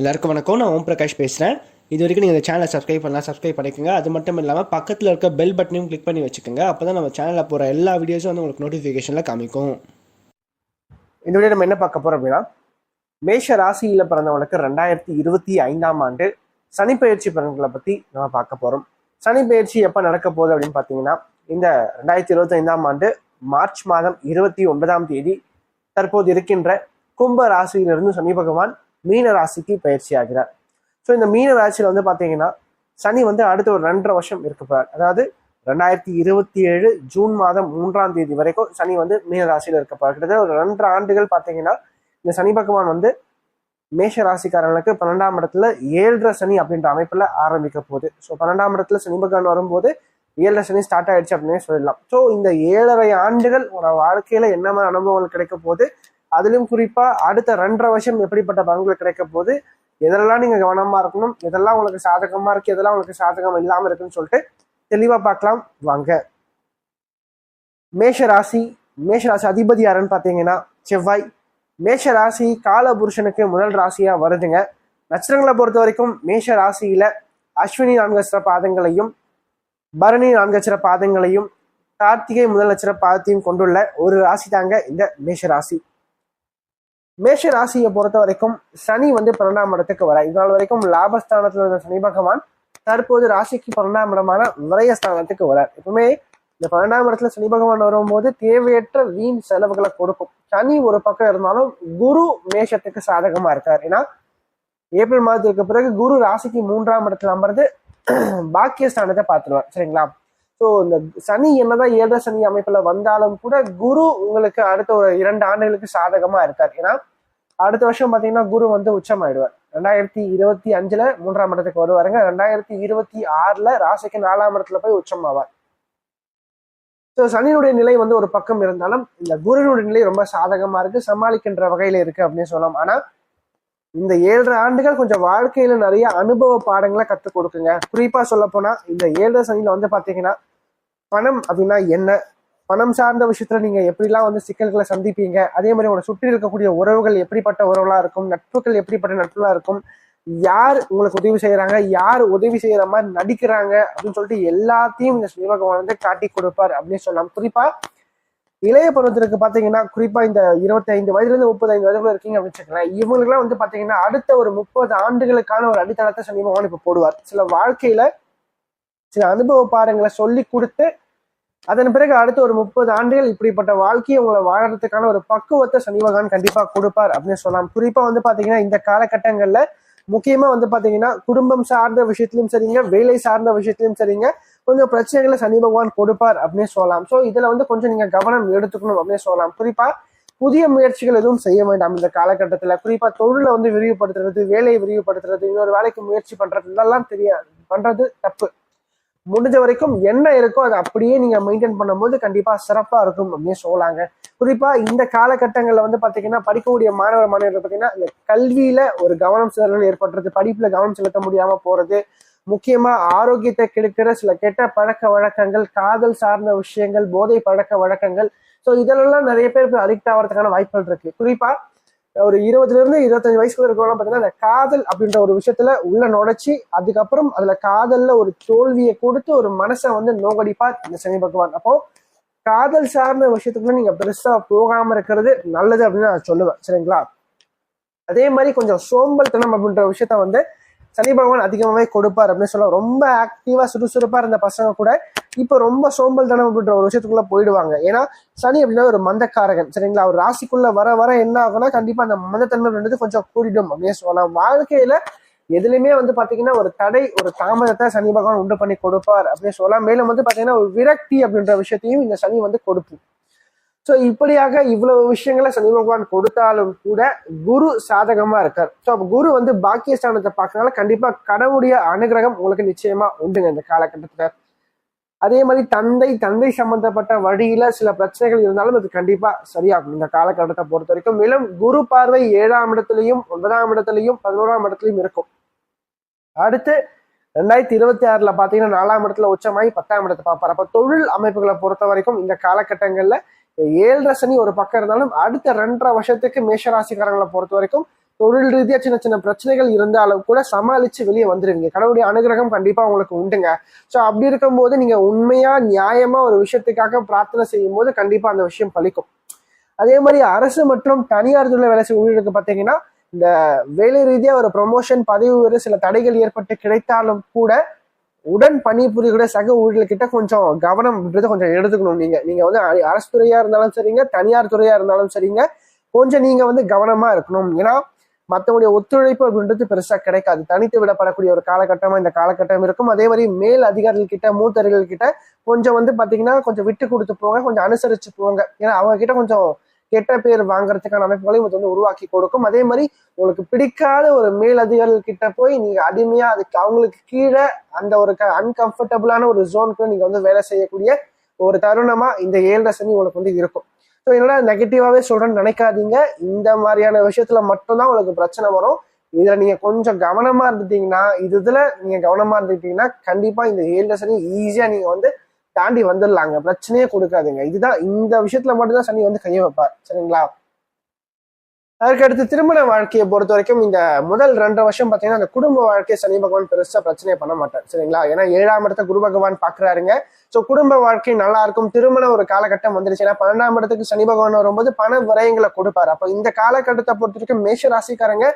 எல்லாருக்கும் வணக்கம். நான் ஓம் பிரகாஷ் பேசுகிறேன் இது வரைக்கும் நீங்கள் இந்த சேனலை சப்ஸ்கிரைப் பண்ணலாம் சப்ஸ்கிரைப் பண்ணிக்கோங்க. அது மட்டும் இல்லாமல் பக்கத்தில் இருக்க பெல் பட்டனையும் கிளிக் பண்ணி வச்சுக்கோங்க. அப்போ தான் நம்ம சேனலில் போகிற எல்லா வீடியோஸும் வந்து உங்களுக்கு நோட்டிஃபிகேஷனில் காமிக்கும். இந்த வீடியோ நம்ம என்ன பார்க்க போகிறோம் அப்படின்னா மேஷ ராசியில் பிறந்தவங்களுக்கு ரெண்டாயிரத்தி இருபத்தி ஐந்தாம் ஆண்டு சனிப்பெயர்ச்சி பயிற்சி பலன்களை நம்ம பார்க்க போகிறோம் சனிப்பெயர்ச்சி எப்போ நடக்க போகுது அப்படின்னு பார்த்தீங்கன்னா இந்த ரெண்டாயிரத்தி இருபத்தி ஐந்தாம் ஆண்டு மார்ச் மாதம் இருபத்தி ஒன்பதாம் தேதி தற்போது இருக்கின்ற கும்ப ராசியிலிருந்து சனி பகவான் மீன ராசிக்கு பயிற்சி ஆகிறார். ஸோ இந்த மீன ராசியில் வந்து பார்த்தீங்கன்னா சனி வந்து அடுத்த ஒரு ரெண்டரை வருஷம் இருக்க போறார். அதாவது ரெண்டாயிரத்தி இருபத்தி ஏழு ஜூன் மாதம் மூன்றாம் தேதி வரைக்கும் சனி வந்து மீன ராசியில் இருக்க போறார். கிட்டத்தட்ட ஒரு ரெண்டரை ஆண்டுகள் பார்த்தீங்கன்னா இந்த சனி பகவான் வந்து மேஷ ராசிக்காரங்களுக்கு பன்னெண்டாம் இடத்துல ஏழரை சனி அப்படின்ற அமைப்புல ஆரம்பிக்க போகுது. ஸோ பன்னெண்டாம் இடத்துல சனி பகவான் வரும்போது ஏழரை சனி ஸ்டார்ட் ஆயிடுச்சு அப்படின்னே சொல்லலாம். ஸோ இந்த ஏழரை ஆண்டுகள் ஒரு வாழ்க்கையில என்ன மாதிரி அனுபவங்கள் கிடைக்க போகுது? அதிலும் குறிப்பா அடுத்த ரெண்டரை வருஷம் எப்படிப்பட்ட பங்குகள் கிடைக்க போகுது? எதெல்லாம் நீங்க கவனமா இருக்கணும்? எதெல்லாம் உங்களுக்கு சாதகமா இருக்கு? எதெல்லாம் உங்களுக்கு சாதகம் இல்லாம இருக்குன்னு சொல்லிட்டு தெளிவா பார்க்கலாம். வாங்க. மேஷ ராசி மேஷ ராசி அதிபதி யாருன்னு பாத்தீங்கன்னா செவ்வாய். மேஷ ராசி கால புருஷனுக்கு முதல் ராசியா வருதுங்க. நட்சத்திரங்களை பொறுத்த வரைக்கும் மேஷ ராசியில அஸ்வினி நான்கு பாதங்களையும் பரணி நான்கு அச்சர பாதங்களையும் கார்த்திகை முதல் நட்சத்திர பாதத்தையும் கொண்டுள்ள ஒரு ராசி தாங்க இந்த மேஷ ராசி மேஷ ராசியை பொறுத்த வரைக்கும் சனி வந்து பன்னெண்டாம் இடத்துக்கு வர இதனால் வரைக்கும் லாபஸ்தானத்தில் இருந்த சனி பகவான் தற்போது ராசிக்கு பன்னெண்டாம் இடமான விரயஸ்தானத்துக்கு வரார். எப்பவுமே இந்த பன்னெண்டாம் இடத்துல சனி பகவான் வரும்போது தேவையற்ற வீண் செலவுகளை கொடுக்கும். சனி ஒரு பக்கம் இருந்தாலும் குரு மேஷத்துக்கு சாதகமா இருக்கார். ஏன்னா ஏப்ரல் மாதத்துக்கு பிறகு குரு ராசிக்கு மூன்றாம் இடத்துல அமர்ந்து பாக்கியஸ்தானத்தை பார்த்துருவார். சரிங்களா? ஸோ இந்த சனி என்னதான் ஏழரை சனி அமைப்புல வந்தாலும் கூட குரு உங்களுக்கு அடுத்த ஒரு இரண்டு ஆண்டுகளுக்கு சாதகமா இருக்கார். ஏன்னா அடுத்த வருஷம் பாத்தீங்கன்னா குரு வந்து உச்சமாயிடுவார். ரெண்டாயிரத்தி இருபத்தி அஞ்சுல மூன்றாம் இடத்துக்கு வருவாருங்க. ரெண்டாயிரத்தி இருபத்தி ஆறுல ராசிக்கு நாலாம் இடத்துல போய் உச்சமாவார். ஸோ சனியினுடைய நிலை வந்து ஒரு பக்கம் இருந்தாலும் இந்த குருனுடைய நிலை ரொம்ப சாதகமா இருக்கு. சமாளிக்கின்ற வகையில இருக்கு அப்படின்னு சொல்லலாம். ஆனா இந்த ஏழரை ஆண்டுகள் கொஞ்சம் வாழ்க்கையில நிறைய அனுபவ பாடங்களை கற்றுக் கொடுக்குங்க. குறிப்பா சொல்ல போனா இந்த ஏழரை சனியில வந்து பாத்தீங்கன்னா பணம் அப்படின்னா என்ன? பணம் சார்ந்த விஷயத்துல நீங்க எப்படிலாம் வந்து சிக்கல்களை சந்திப்பீங்க? அதே மாதிரி உங்களை சுற்றி இருக்கக்கூடிய உறவுகள் எப்படிப்பட்ட உறவுகளா இருக்கும்? நட்புகள் எப்படிப்பட்ட நட்புகளா இருக்கும்? யார் உங்களுக்கு உதவி செய்யறாங்க யார் உதவி செய்யற மாதிரி நடிக்கிறாங்க? அப்படின்னு சொல்லிட்டு எல்லாத்தையும் இந்த சனி வந்து காட்டி கொடுப்பார் அப்படின்னு சொல்லலாம். குறிப்பா இளைய பருவத்திற்கு பாத்தீங்கன்னா குறிப்பா இந்த இருபத்தி ஐந்து வயதுல இருந்து முப்பத்தைந்து வயதுக்குள்ள இருக்கீங்க அப்படின்னு வச்சுக்கோங்களேன் இவங்களுக்குலாம் வந்து பாத்தீங்கன்னா அடுத்த ஒரு முப்பது ஆண்டுகளுக்கான ஒரு அடித்தளத்தை சனி பகவான் இப்ப போடுவார். சில வாழ்க்கையில சில அனுபவ பாடங்களை சொல்லி கொடுத்து அதன் பிறகு அடுத்த ஒரு முப்பது ஆண்டுகள் இப்படிப்பட்ட வாழ்க்கையை உங்களை வாழறதுக்கான ஒரு பக்குவத்தை சனி பகவான் கண்டிப்பா கொடுப்பார் அப்படின்னு சொல்லலாம். குறிப்பா வந்து பாத்தீங்கன்னா இந்த காலகட்டங்கள்ல முக்கியமா வந்து பாத்தீங்கன்னா குடும்பம் சார்ந்த விஷயத்திலும் சரிங்க வேலை சார்ந்த விஷயத்திலும் சரிங்க கொஞ்சம் பிரச்சனைகளை சனி பகவான் கொடுப்பார் அப்படின்னு சொல்லலாம். ஸோ இதுல வந்து கொஞ்சம் நீங்க கவனம் எடுத்துக்கணும் அப்படின்னு சொல்லலாம். குறிப்பா புதிய முயற்சிகள் எதுவும் செய்ய வேண்டாம் இந்த காலகட்டத்துல. குறிப்பா தொழிலை வந்து விரிவுபடுத்துறது வேலையை விரிவுபடுத்துறது இன்னொரு வேலைக்கு முயற்சி பண்றது இதெல்லாம் தெரியாது. பண்றது தப்பு. முடிஞ்ச வரைக்கும் என்ன இருக்கோ அதை அப்படியே நீங்க மெயின்டைன் பண்ணும்போது கண்டிப்பா சிறப்பா இருக்கும் அப்படின்னு சொல்லலாங்க. குறிப்பா இந்த காலகட்டங்கள்ல வந்து பாத்தீங்கன்னா படிக்கக்கூடிய மாணவர் மாணவர்கள் பாத்தீங்கன்னா இந்த கல்வியில ஒரு கவனம் சிதறல் ஏற்படுறது படிப்புல கவனம் செலுத்த முடியாம போறது முக்கியமா ஆரோக்கியத்தை கெடுக்கிற சில கெட்ட பழக்க வழக்கங்கள் காதல் சார்ந்த விஷயங்கள் போதை பழக்க வழக்கங்கள். ஸோ இதெல்லாம் நிறைய பேர் அடிக்ட் ஆகிறதுக்கான வாய்ப்புகள் இருக்கு. குறிப்பா ஒரு இருபதுல இருந்து இருபத்தஞ்சு வயசுக்குள்ள இருக்கிறவங்க பாத்தீங்கன்னா அந்த காதல் அப்படின்ற ஒரு விஷயத்துல உள்ள நுழைச்சி அதுக்கப்புறம் அதுல காதல்ல ஒரு தோல்வியை கொடுத்து ஒரு மனசை வந்து நோக்கடிப்பார் இந்த சனி பகவான். அப்போ காதல் சார்ந்த விஷயத்துக்குள்ள நீங்க பெருசா போகாம இருக்கிறது நல்லது அப்படின்னு நான் சொல்லுவேன். சரிங்களா? அதே மாதிரி கொஞ்சம் சோம்பல் தனம் அப்படின்ற விஷயத்த வந்து சனி பகவான் அதிகமாகவே கொடுப்பார் அப்படின்னு சொல்ல ரொம்ப ஆக்டிவாக சுறுசுறுப்பாக இருந்த பசங்க கூட இப்போ ரொம்ப சோம்பல் தனம் அப்படின்ற ஒரு விஷயத்துக்குள்ள போயிடுவாங்க. ஏன்னா சனி அப்படின்னா ஒரு மந்தக்காரகன் சரிங்களா? ஒரு ராசிக்குள்ள வர வர என்ன ஆகும்னா கண்டிப்பா அந்த மந்தத்தன்மை அப்படின்றது கொஞ்சம் கூடிடும் அப்படின்னு சொல்லலாம். வாழ்க்கையில எதுலையுமே வந்து பாத்தீங்கன்னா ஒரு தடை ஒரு தாமதத்தை சனி பகவான் உண்டு பண்ணி கொடுப்பார் அப்படின்னு சொல்லலாம். மேலும் வந்து பாத்தீங்கன்னா ஒரு விரக்தி அப்படின்ற விஷயத்தையும் இந்த சனி வந்து கொடுக்கும். ஸோ இப்படியாக இவ்வளவு விஷயங்களை சனி பகவான் கொடுத்தாலும் கூட குரு சாதகமா இருக்கார். ஸோ அப்போ குரு வந்து பாக்கியஸ்தானத்தை பார்க்கறதுனால கண்டிப்பா கடவுடைய அனுகிரகம் உங்களுக்கு நிச்சயமா உண்டுங்க இந்த காலகட்டத்துல. அதே மாதிரி தந்தை தந்தை சம்பந்தப்பட்ட வழியில சில பிரச்சனைகள் இருந்தாலும் அது கண்டிப்பா சரியாகும் இந்த காலகட்டத்தை பொறுத்த வரைக்கும். மேலும் குரு பார்வை ஏழாம் இடத்துலையும் ஒன்பதாம் இடத்துலையும் பதினோராம் இடத்துலையும் இருக்கும். அடுத்து ரெண்டாயிரத்தி இருபத்தி ஆறுல பாத்தீங்கன்னா நாலாம் இடத்துல உச்சமாகி பத்தாம் இடத்தை பார்ப்பார். அப்ப தொழில் அமைப்புகளை பொறுத்த வரைக்கும் இந்த காலகட்டங்கள்ல ஏழரை சனி ஒரு பக்கம் இருந்தாலும் அடுத்த ரெண்டரை வருஷத்துக்கு மேஷராசிக்காரங்களை பொறுத்த வரைக்கும் தொழில் ரீதியா சின்ன சின்ன பிரச்சனைகள் இருந்தாலும் கூட சமாளிச்சு வெளியே வந்துருவீங்க. கடவுளுடைய அனுகிரகம் கண்டிப்பா உங்களுக்கு உண்டுங்க. ஸோ அப்படி இருக்கும்போது நீங்க உண்மையா நியாயமா ஒரு விஷயத்துக்காக பிரார்த்தனை செய்யும் போது கண்டிப்பா அந்த விஷயம் பழிக்கும் அதே மாதிரி அரசு மற்றும் தனியார் துறை வேலை செய்ய ஊழியர்களுக்கு பார்த்தீங்கன்னா இந்த வேலை ரீதியா ஒரு ப்ரொமோஷன் பதவி ஒரு சில தடைகள் ஏற்பட்டு கிடைத்தாலும் கூட உடன் பணிபுரியக்கூடிய சக ஊழியர்கிட்ட கொஞ்சம் கவனம் அப்படின்றத கொஞ்சம் எடுத்துக்கணும். நீங்க நீங்க வந்து அரசு துறையா இருந்தாலும் சரிங்க தனியார் துறையா இருந்தாலும் சரிங்க. கொஞ்சம் நீங்க வந்து கவனமா இருக்கணும். ஏன்னா மற்றவங்களுடைய ஒத்துழைப்பு அப்படின்றது பெருசா கிடைக்காது. தனித்து விடப்படக்கூடிய ஒரு காலகட்டமா இந்த காலகட்டம் இருக்கும். அதே மாதிரி மேல் அதிகாரிகள் கிட்ட மூத்தர்கள் கிட்ட கொஞ்சம் வந்து பாத்தீங்கன்னா கொஞ்சம் விட்டு கொடுத்து போங்க கொஞ்சம் அனுசரிச்சு போங்க. ஏன்னா அவங்க கிட்ட கொஞ்சம் கெட்ட பேர் வாங்குறதுக்கான அமைப்புகளையும் இது வந்து உருவாக்கி கொடுக்கும். அதே மாதிரி உங்களுக்கு பிடிக்காத ஒரு மேலதிகாரிகள் கிட்ட போய் நீங்க அடிமையா அதுக்கு அவங்களுக்கு கீழே அந்த ஒரு அன்கம்ஃபர்டபுளான ஒரு ஜோனுக்கு நீங்க வந்து வேலை செய்யக்கூடிய ஒரு தருணமா இந்த ஏழரை சனி உங்களுக்கு வந்து இருக்கும். ஸோ என்னடா நெகட்டிவாவே சொல்றேன்னு நினைக்காதீங்க. இந்த மாதிரியான விஷயத்துல மட்டும்தான் உங்களுக்கு பிரச்சனை வரும். இதுல நீங்க கொஞ்சம் கவனமா இருந்துட்டீங்கன்னா இது இதுல நீங்க கவனமா இருந்துட்டீங்கன்னா கண்டிப்பா இந்த ஏழரை சனி ஈஸியா நீங்க வந்து தாண்டி வந்துடலாங்க. பிரச்சனையே கொடுக்காதுங்க. இதுதான் இந்த விஷயத்துல மட்டும்தான் சனி வந்து கையை வைப்பார். சரிங்களா? அதுக்கடுத்து திருமண வாழ்க்கையை பொறுத்த வரைக்கும் இந்த முதல் ரெண்டரை வருஷம் பார்த்தீங்கன்னா அந்த குடும்ப வாழ்க்கையை சனி பகவான் பெருசா பிரச்சனையே பண்ண மாட்டார். சரிங்களா? ஏன்னா ஏழாம் இடத்த குரு பகவான் பாக்குறாருங்க ஸோ குடும்ப வாழ்க்கை நல்லா இருக்கும். திருமண ஒரு காலகட்டம் வந்துருச்சு. ஏன்னா பன்னெண்டாம் இடத்துக்கு சனி பகவான் வரும்போது பண விரயங்களை கொடுப்பாரு. அப்போ இந்த காலகட்டத்தை பொறுத்த வரைக்கும் மேஷ ராசிக்காரங்க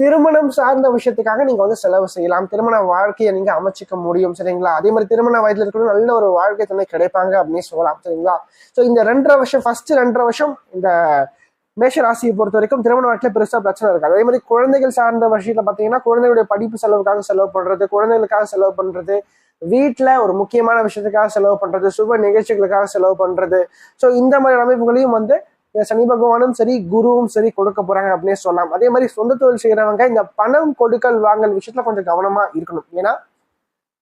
திருமணம் சார்ந்த விஷயத்துக்காக நீங்க வந்து செலவு செய்யலாம். திருமண வாழ்க்கையை நீங்க அமைச்சிக்க முடியும் சரிங்களா? அதே மாதிரி திருமண வயதுல இருக்கிற நல்ல ஒரு வாழ்க்கை துணை கிடைப்பாங்க அப்படின்னு சொல்லலாம் சரிங்களா? ஸோ இந்த ரெண்டரை வருஷம் ஃபர்ஸ்ட் ரெண்டரை வருஷம் இந்த மேஷ ராசியை பொறுத்த வரைக்கும் திருமண வாழ்க்கையில பெருசா பிரச்சனை இருக்காது. அதே மாதிரி குழந்தைகள் சார்ந்த விஷயத்துல பாத்தீங்கன்னா குழந்தைகளுடைய படிப்பு செலவுக்காக செலவு பண்றது குழந்தைகளுக்காக செலவு பண்றது வீட்டுல ஒரு முக்கியமான விஷயத்துக்காக செலவு பண்றது சுப நிகழ்ச்சிகளுக்காக செலவு பண்றது. ஸோ இந்த மாதிரி அமைப்புகளையும் வந்து சனி பகவானும் சரி குருவும் சரி கொடுக்க போறாங்க அப்படின்னு சொல்லலாம். அதே மாதிரி சொந்த தொழில் செய்யறவங்க இந்த பணம் கொடுக்கல் வாங்கல் விஷயத்துல கொஞ்சம் கவனமா இருக்கணும். ஏன்னா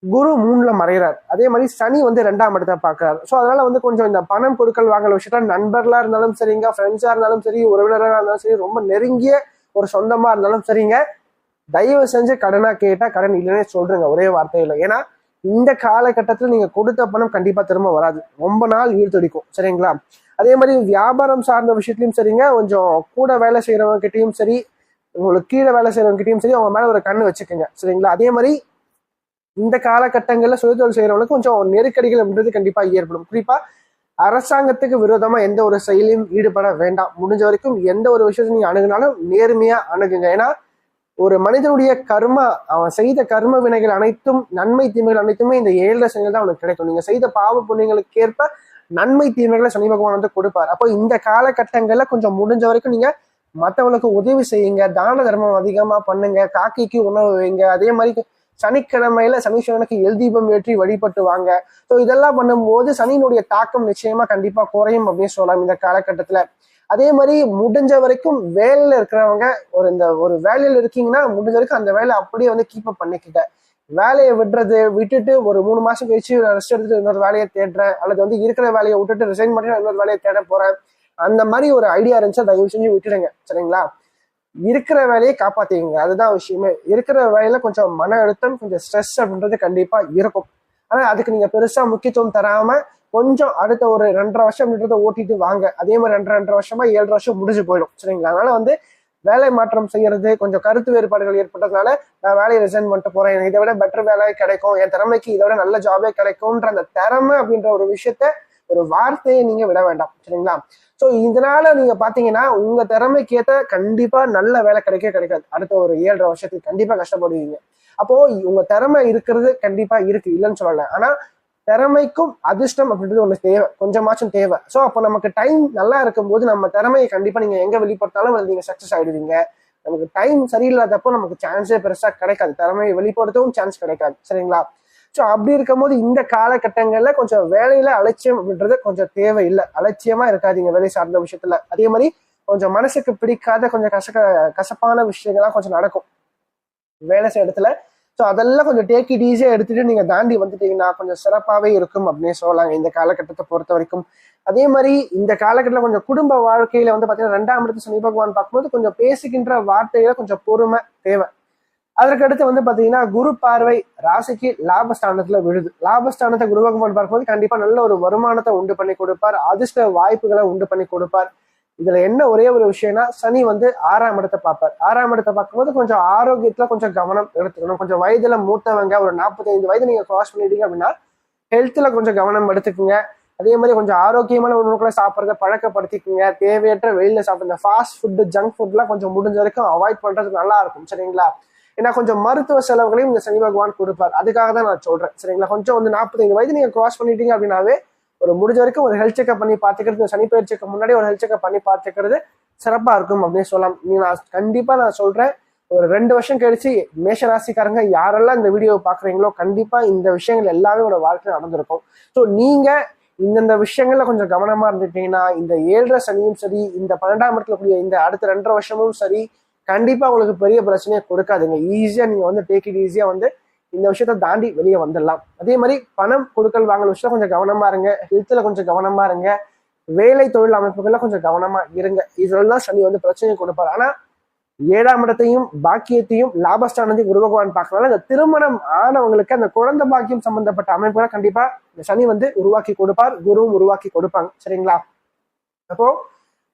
குரு மூணுல மறைகிறார் அதே மாதிரி சனி வந்து ரெண்டாம் இடத்தை பார்க்கறாரு. ஸோ அதனால வந்து கொஞ்சம் இந்த பணம் கொடுக்கல் வாங்கல் விஷயத்துல நண்பர்களா இருந்தாலும் சரிங்க ஃப்ரெண்ட்ஸா இருந்தாலும் சரி உறவினராக இருந்தாலும் சரி ரொம்ப நெருங்கிய ஒரு சொந்தமா இருந்தாலும் சரிங்க தயவு செஞ்சு கடனா கேட்டா கடன் இல்லைன்னே சொல்றேங்க ஒரே வார்த்தையில. ஏன்னா இந்த காலகட்டத்தில் நீங்க கொடுத்த பணம் கண்டிப்பா திரும்ப வராது. ரொம்ப நாள் ஈழ்த்தடிக்கும் சரிங்களா? அதே மாதிரி வியாபாரம் சார்ந்த விஷயத்துலையும் சரிங்க. கொஞ்சம் கூட வேலை செய்யறவங்க சரி உங்களுக்கு கீழே வேலை செய்கிறவங்ககிட்டயும் சரி அவங்க மேலே ஒரு கண்ணு வச்சுக்கோங்க. சரிங்களா? அதே மாதிரி இந்த காலகட்டங்களில் சுயதொழில் செய்கிறவங்களுக்கு கொஞ்சம் நெருக்கடிகள் அப்படின்றது ஏற்படும். குறிப்பாக அரசாங்கத்துக்கு விரோதமாக எந்த ஒரு செயலையும் ஈடுபட வேண்டாம். முடிஞ்ச வரைக்கும் எந்த ஒரு விஷயத்தை நீங்கள் அணுகுனாலும் நேர்மையாக அணுகுங்க. ஏன்னா ஒரு மனிதனுடைய கர்ம அவன் செய்த கர்ம வினைகள் அனைத்தும் நன்மை தீமைகள் அனைத்துமே இந்த ஏழரை செயல் தான் அவனுக்கு கிடைக்கும். நீங்கள் செய்த பாவ புண்ணியங்களுக்கு ஏற்ப நன்மை தீமைகளை சனி பகவான் வந்து கொடுப்பார். அப்போ இந்த காலகட்டங்கள்ல கொஞ்சம் முடிஞ்ச வரைக்கும் நீங்க மற்றவங்களுக்கு உதவி செய்யுங்க தான தர்மம் அதிகமா பண்ணுங்க காக்கைக்கு உணவு வைங்க. அதே மாதிரி சனிக்கிழமையில சனீஸ்வரனுக்கு எல் தீபம் ஏற்றி வழிபட்டு வாங்க. ஸோ இதெல்லாம் பண்ணும்போது சனியினுடைய தாக்கம் நிச்சயமா கண்டிப்பா குறையும் அப்படின்னு சொல்லலாம் இந்த காலகட்டத்துல. அதே மாதிரி முடிஞ்ச வரைக்கும் வேலையில இருக்கிறவங்க ஒரு இந்த ஒரு வேலையில இருக்கீங்கன்னா முடிஞ்ச வரைக்கும் அந்த வேலை அப்படியே வந்து கீப் அப் பண்ணிக்கிட்ட வேலையை விடுறது விட்டுட்டு ஒரு மூணு மாசம் கழிச்சு ரெஸ்ட் எடுத்துட்டு இன்னொரு வேலையை தேடுறேன். அல்லது வந்து இருக்கிற வேலையை விட்டுட்டு ரிசைன் பண்ணி இன்னொரு வேலையை தேட போறேன். அந்த மாதிரி ஒரு ஐடியா இருந்துச்சா தயவு செஞ்சு விட்டுடுங்க. சரிங்களா? இருக்கிற வேலையை காப்பாத்திக்கங்க. அதுதான் விஷயமே. இருக்கிற வேலையில கொஞ்சம் மன அழுத்தம் கொஞ்சம் ஸ்ட்ரெஸ் அப்படின்றது கண்டிப்பா இருக்கும். ஆனா அதுக்கு நீங்க பெருசா முக்கியத்துவம் தராம கொஞ்சம் அடுத்த ஒரு ரெண்டரை வருஷம் அப்படின்றத ஓட்டிட்டு வாங்க. அதே மாதிரி ரெண்டரை ரெண்டரை வருஷமா ஏழரை வருஷம் முடிஞ்சு போயிடும். சரிங்களா? அதனால வந்து வேலை மாற்றம் செய்யறது கொஞ்சம் கருத்து வேறுபாடுகள் ஏற்பட்டதுனால நான் வேலையை ரிசைன் பண்ணிட்டு போறேன். இதை விட பெட்டர் வேலை கிடைக்கும். என் திறமைக்கு இதை விட நல்ல ஜாபே கிடைக்கும்ன்ற அந்த திறமை அப்படின்ற ஒரு விஷயத்த ஒரு வார்த்தையை நீங்க விட வேண்டாம். சரிங்களா? ஸோ இதனால நீங்க பாத்தீங்கன்னா உங்க திறமைக்கு ஏத்த கண்டிப்பா நல்ல வேலை கிடைக்க கிடைக்காது. அடுத்த ஒரு ஏழரை வருஷத்துக்கு கண்டிப்பா கஷ்டப்படுவீங்க. அப்போ உங்க திறமை இருக்கிறது கண்டிப்பா இருக்கு. இல்லைன்னு சொல்லல. ஆனா திறமைக்கும் அதிர்ஷ்டம் அப்படின்றது ஒன்று தேவை. கொஞ்சமாச்சும் தேவை. ஸோ அப்போ நமக்கு டைம் நல்லா இருக்கும்போது நம்ம திறமையை கண்டிப்பாக நீங்கள் எங்கே வெளிப்படுத்தாலும் அதில் சக்ஸஸ் சக்சஸ் நமக்கு டைம் சரியில்லாதப்போ நமக்கு சான்ஸே பெருசாக கிடைக்காது. திறமையை வெளிப்படுத்தவும் சான்ஸ் கிடைக்காது. சரிங்களா? ஸோ அப்படி இருக்கும்போது இந்த காலகட்டங்களில் கொஞ்சம் வேலையில் அலட்சியம் அப்படின்றது கொஞ்சம் தேவையில்லை. அலட்சியமாக இருக்காதீங்க வேலை சார்ந்த விஷயத்தில். அதே மாதிரி கொஞ்சம் மனசுக்கு பிடிக்காத கொஞ்சம் கசக்க கசப்பான விஷயங்கள்லாம் கொஞ்சம் நடக்கும். வேலை செய்ய இடத்துல ஸோ அதெல்லாம் கொஞ்சம் டேக் இட் ஈஸியாக எடுத்துட்டு நீங்க தாண்டி வந்துட்டீங்கன்னா கொஞ்சம் சிறப்பாகவே இருக்கும் அப்படின்னு சொல்லலாங்க. இந்த காலகட்டத்தை பொறுத்த வரைக்கும். அதே மாதிரி இந்த காலகட்டத்தில் கொஞ்சம் குடும்ப வாழ்க்கையில வந்து பார்த்தீங்கன்னா ரெண்டாம் இடத்து சனி பகவான் பார்க்கும்போது கொஞ்சம் பேசுகின்ற வார்த்தையில கொஞ்சம் பொறுமை தேவை. அதற்கடுத்து வந்து பாத்தீங்கன்னா குரு பார்வை ராசிக்கு லாபஸ்தானத்துல விழுது. லாபஸ்தானத்தை குரு பகவான் பார்க்கும்போது கண்டிப்பா நல்ல ஒரு வருமானத்தை உண்டு பண்ணி கொடுப்பார். அதிர்ஷ்ட வாய்ப்புகளை உண்டு பண்ணி கொடுப்பார். இதுல என்ன ஒரே ஒரு விஷயம்னா சனி வந்து ஆறாம் இடத்தை பார்ப்பார். ஆறாம் இடத்தை பார்க்கும்போது கொஞ்சம் ஆரோக்கியத்துல கொஞ்சம் கவனம் எடுத்துக்கணும். கொஞ்சம் வயதுல மூத்தவங்க ஒரு நாற்பத்தைந்து வயது நீங்க கிராஸ் பண்ணிட்டீங்க அப்படின்னா ஹெல்த்ல கொஞ்சம் கவனம் எடுத்துக்குங்க. அதே மாதிரி கொஞ்சம் ஆரோக்கியமான உணவுகளை சாப்பிட்றத பழக்கப்படுத்திக்குங்க. தேவையற்ற வெளியில சாப்பிடுங்க. ஃபாஸ்ட் ஃபுட்டு ஜங்க் ஃபுட்லாம் கொஞ்சம் முடிஞ்ச வரைக்கும் அவாய்ட் பண்றது நல்லா இருக்கும் சரிங்களா? ஏன்னா கொஞ்சம் மருத்துவ செலவுகளையும் இந்த சனி பகவான் கொடுப்பார். அதுக்காக தான் நான் சொல்றேன். சரிங்களா? கொஞ்சம் வந்து நாற்பத்தைந்து வயது நீங்க கிராஸ் பண்ணிட்டீங்க அப்படின்னாவே ஒரு முடிஞ்ச வரைக்கும் ஒரு ஹெல்த் செக்அப் பண்ணி பார்த்துக்கிறது சனி பயிற்சிக்கு முன்னாடி ஒரு ஹெல்த் செக்அப் பண்ணி பார்த்துக்கிறது சிறப்பாக இருக்கும் அப்படின்னு சொல்லலாம். நீ நான் கண்டிப்பாக நான் சொல்கிறேன் ஒரு ரெண்டு வருஷம் கழிச்சு மேஷ ராசிக்காரங்க யாரெல்லாம் இந்த வீடியோவை பார்க்குறீங்களோ கண்டிப்பாக இந்த விஷயங்கள் எல்லாமே உங்களோட வாழ்க்கையில் நடந்திருக்கும். ஸோ நீங்கள் இந்தந்த விஷயங்கள்ல கொஞ்சம் கவனமா இருந்துட்டீங்கன்னா இந்த ஏழரை சனியும் சரி இந்த பன்னெண்டாம் இடத்துல கூடிய இந்த அடுத்த ரெண்டரை வருஷமும் சரி கண்டிப்பா உங்களுக்கு பெரிய பிரச்சனையை கொடுக்காதுங்க. ஈஸியா நீங்க வந்து டேக் இட் ஈஸியா வந்து இந்த விஷயத்த தாண்டி வெளியே வந்துடலாம். அதே மாதிரி பணம் கொடுக்கல் வாங்கல் விஷயம் கொஞ்சம் கவனமா இருங்க. ஹெல்த்ல கொஞ்சம் கவனமா இருங்க. வேலை தொழில் அமைப்புகள்ல கொஞ்சம் கவனமா இருங்க. இதெல்லாம் சனி வந்து பிரச்சனையை கொடுப்பார் ஆனா ஏழாம் இடத்தையும் பாக்கியத்தையும் லாபஸ்தானத்தையும் குரு பகவான் பார்க்கறதுனால இந்த திருமணம் ஆனவங்களுக்கு அந்த குழந்தை பாக்கியம் சம்பந்தப்பட்ட அமைப்புகளை கண்டிப்பா இந்த சனி வந்து உருவாக்கி கொடுப்பார். குருவும் உருவாக்கி கொடுப்பாங்க. சரிங்களா? அப்போ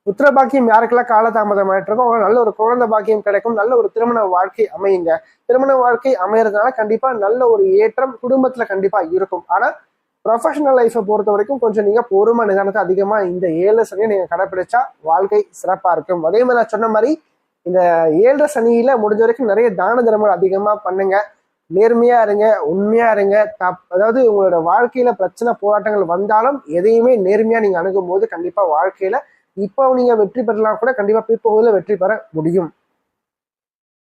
புத்திர பாக்கியம் யாருக்கெல்லாம் காலதாமதம் ஆயிட்டு அவங்க நல்ல ஒரு குழந்தை பாக்கியம் கிடைக்கும் நல்ல ஒரு திருமண வாழ்க்கை அமையுங்க. திருமண வாழ்க்கை அமையறதுனால கண்டிப்பா நல்ல ஒரு ஏற்றம் குடும்பத்துல கண்டிப்பா இருக்கும். ஆனா ப்ரொஃபஷனல் லைஃப்பை பொறுத்த வரைக்கும் கொஞ்சம் நீங்க பொறுமை நிதானத்தை அதிகமா இந்த ஏழு சனியை நீங்க கடைப்பிடிச்சா வாழ்க்கை சிறப்பா இருக்கும். அதே மாதிரி நான் சொன்ன மாதிரி இந்த ஏழரை சனியில முடிஞ்ச வரைக்கும் நிறைய தான தர்மங்கள் அதிகமா பண்ணுங்க. நேர்மையா இருங்க உண்மையா இருங்க. தப் அதாவது உங்களோட வாழ்க்கையில பிரச்சனை போராட்டங்கள் வந்தாலும் எதையுமே நேர்மையா நீங்க அணுகும் போது கண்டிப்பா வாழ்க்கையில இப்போ நீங்க வெற்றி பெறலாம் கூட கண்டிப்பா பிற்பகுதியில் வெற்றி பெற முடியும்.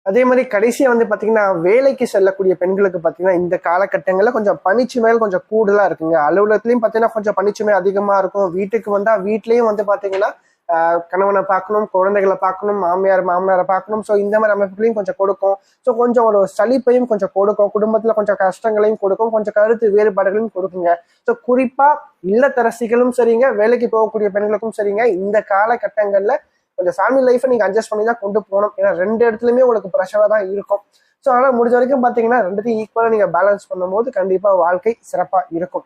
அதே மாதிரி கடைசியா வந்து பாத்தீங்கன்னா வேலைக்கு செல்லக்கூடிய பெண்களுக்கு பாத்தீங்கன்னா இந்த காலகட்டங்கள்ல கொஞ்சம் பனிச்சுமையில் கொஞ்சம் கூடுதலா இருக்குங்க. அலுவலகத்திலயும் பாத்தீங்கன்னா கொஞ்சம் பனிச்சுமை அதிகமா இருக்கும். வீட்டுக்கு வந்தா வீட்லயும் வந்து பாத்தீங்கன்னா கணவனை பார்க்கணும் குழந்தைகளை பார்க்கணும் மாமியார் மாமனாரை பார்க்கணும். ஸோ இந்த மாதிரி அமைப்புகளையும் கொஞ்சம் கொடுக்கும். ஸோ கொஞ்சம் ஒரு சலிப்பையும் கொஞ்சம் கொடுக்கும். குடும்பத்தில் கொஞ்சம் கஷ்டங்களையும் கொடுக்கும். கொஞ்சம் கருத்து வேறுபாடுகளையும் கொடுக்குங்க. ஸோ குறிப்பாக இல்லத்தரசிகளும் சரிங்க வேலைக்கு போகக்கூடிய பெண்களுக்கும் சரிங்க. இந்த காலகட்டங்களில் கொஞ்சம் ஃபேமிலி லைஃப்பை நீங்கள் அட்ஜஸ்ட் பண்ணி தான் கொண்டு போகணும். ஏன்னா ரெண்டு இடத்துலையுமே உங்களுக்கு ப்ரெஷராக தான் இருக்கும். ஸோ அதனால் முடிஞ்ச வரைக்கும் பார்த்தீங்கன்னா ரெண்டுத்தையும் ஈக்குவலாக நீங்கள் பேலன்ஸ் பண்ணும்போது கண்டிப்பாக வாழ்க்கை சிறப்பாக இருக்கும்.